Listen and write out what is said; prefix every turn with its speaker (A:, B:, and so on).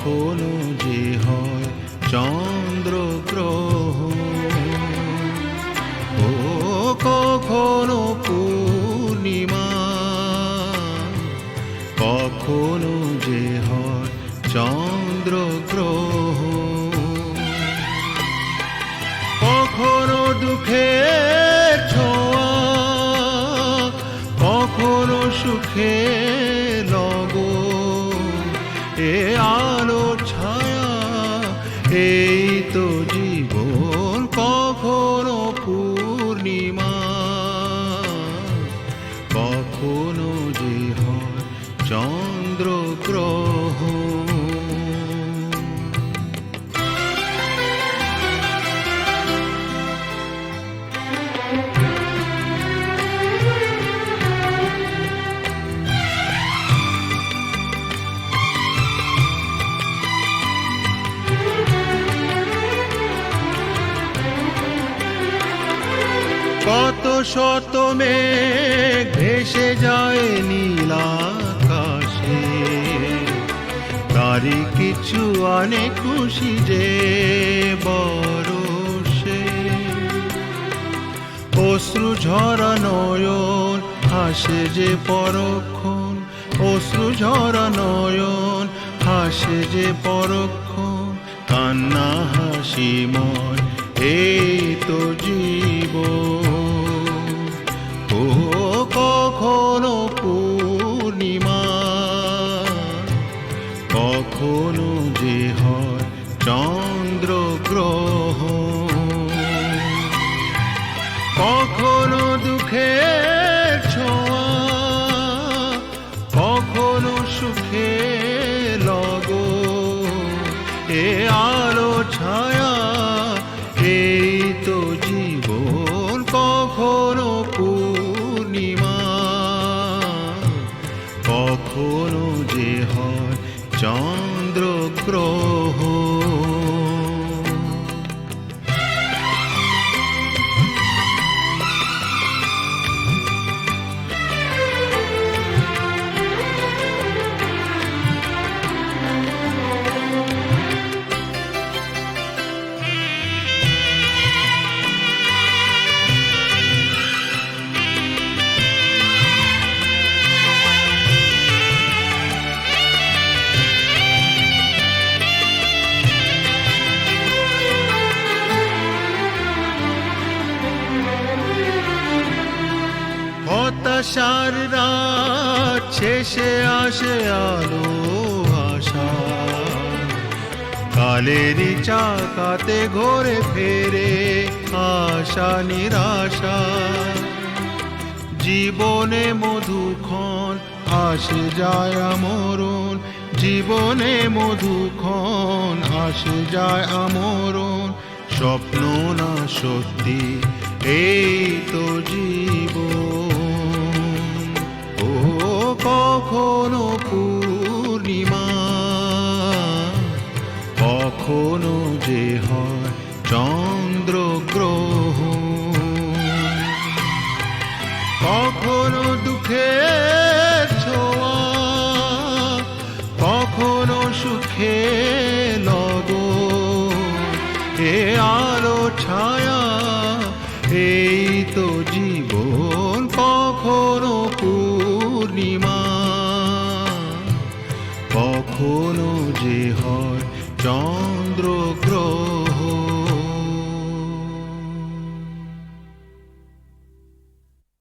A: কখনো যে হয় চন্দ্র গ্রহ। ও কখনো পূর্ণিমা, কখনো যে হয় চন্দ্র গ্রহ। কখনো দুঃখে ছোঁয়া, কখনো সুখে এই কত শত মেঘ ভেসে যায় নীল আকাশে। তারি কিছু আনে খুশি যে বরসে অশ্রু ঝরা নয়ন হাসে যে পরক্ষণ। অশ্রু ঝরা নয়ন হাসে যে পরক্ষণ। কান্না হাসি মন, এই তো জীবন। কখনো পূর্ণিমা কখনো যে হয় চন্দ্র গ্রহ কখনো দুঃখে ছোঁয়া, কখনো সুখে লগ। এ আলো ছায়া, এই তো জীবন হয় গ্রহ রাত শেষে আসে আলো আশা। কালেরই চাকাতে ঘোরে ফেরে আশা নিরাশা। জীবনে মধুক্ষণ আসে যায় আমরণ। জীবনে মধুক্ষণ আসে যায় আমরণ। স্বপ্ন না সত্যি, এই তো জীবন। কখনো পূর্ণিমা কখনো যে হয় চন্দ্র গ্রহ কখনো ছোঁয়া। কখনো সুখে লগ এ আলো ছায়া, এই তো জীবন। কখনো যে হয় চন্দ্র গ্রহ